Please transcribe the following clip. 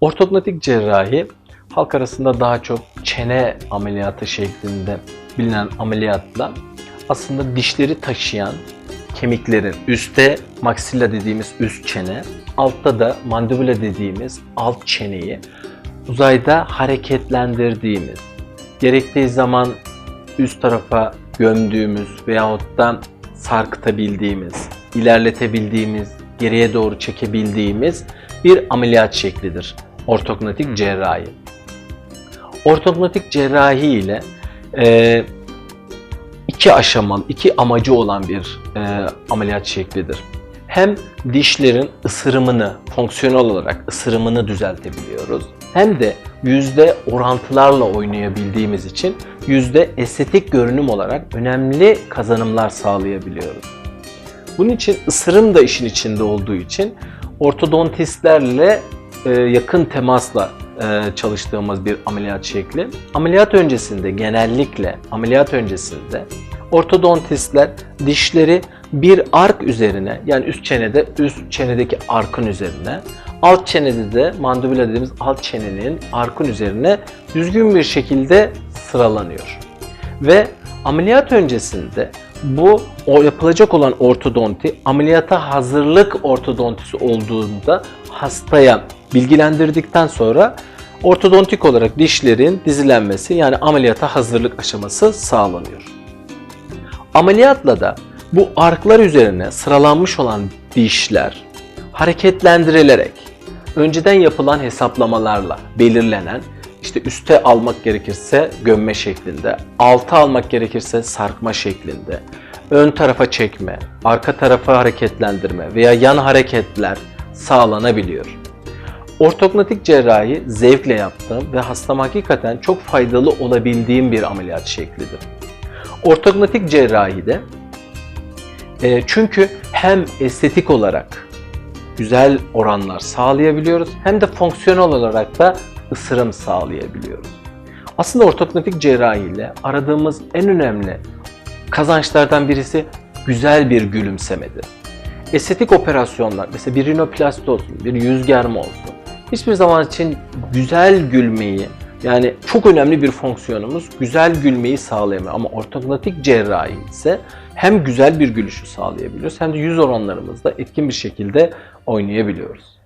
Ortognatik cerrahi halk arasında daha çok çene ameliyatı şeklinde bilinen ameliyatla aslında dişleri taşıyan kemiklerin üstte maksilla dediğimiz üst çene, altta da mandibula dediğimiz alt çeneyi uzayda hareketlendirdiğimiz, gerektiği zaman üst tarafa gömdüğümüz veyahut da sarkıtabildiğimiz, ilerletebildiğimiz, geriye doğru çekebildiğimiz bir ameliyat şeklidir ortognatik cerrahi. Ortognatik cerrahi ile e, iki aşamalı, iki amacı olan bir e, ameliyat şeklidir. Hem dişlerin ısırımını, fonksiyonel olarak ısırımını düzeltebiliyoruz. Hem de yüzde orantılarla oynayabildiğimiz için yüzde estetik görünüm olarak önemli kazanımlar sağlayabiliyoruz. Bunun için ısırım da işin içinde olduğu için ortodontistlerle e, yakın temasla e, çalıştığımız bir ameliyat şekli. Ameliyat öncesinde genellikle ameliyat öncesinde ortodontistler dişleri bir ark üzerine yani üst çenede üst çenedeki arkın üzerine alt çenede de mandibula dediğimiz alt çenenin arkın üzerine düzgün bir şekilde sıralanıyor. Ve ameliyat öncesinde bu o yapılacak olan ortodonti ameliyata hazırlık ortodontisi olduğunda hastaya bilgilendirdikten sonra ortodontik olarak dişlerin dizilenmesi yani ameliyata hazırlık aşaması sağlanıyor. Ameliyatla da bu arklar üzerine sıralanmış olan dişler hareketlendirilerek önceden yapılan hesaplamalarla belirlenen işte üste almak gerekirse gömme şeklinde, alta almak gerekirse sarkma şeklinde, ön tarafa çekme, arka tarafa hareketlendirme veya yan hareketler sağlanabiliyor. Ortognatik cerrahi zevkle yaptığım ve hastama hakikaten çok faydalı olabildiğim bir ameliyat şeklidir. Ortognatik cerrahide e, çünkü hem estetik olarak güzel oranlar sağlayabiliyoruz hem de fonksiyonel olarak da ısırım sağlayabiliyoruz. Aslında ortognatik cerrahi ile aradığımız en önemli kazançlardan birisi güzel bir gülümsemedir. Estetik operasyonlar, mesela bir rinoplasti olsun, bir yüz germe olsun, hiçbir zaman için güzel gülmeyi, yani çok önemli bir fonksiyonumuz güzel gülmeyi sağlayamıyor. Ama ortognatik cerrahi ise hem güzel bir gülüşü sağlayabiliyoruz hem de yüz oranlarımızda etkin bir şekilde oynayabiliyoruz.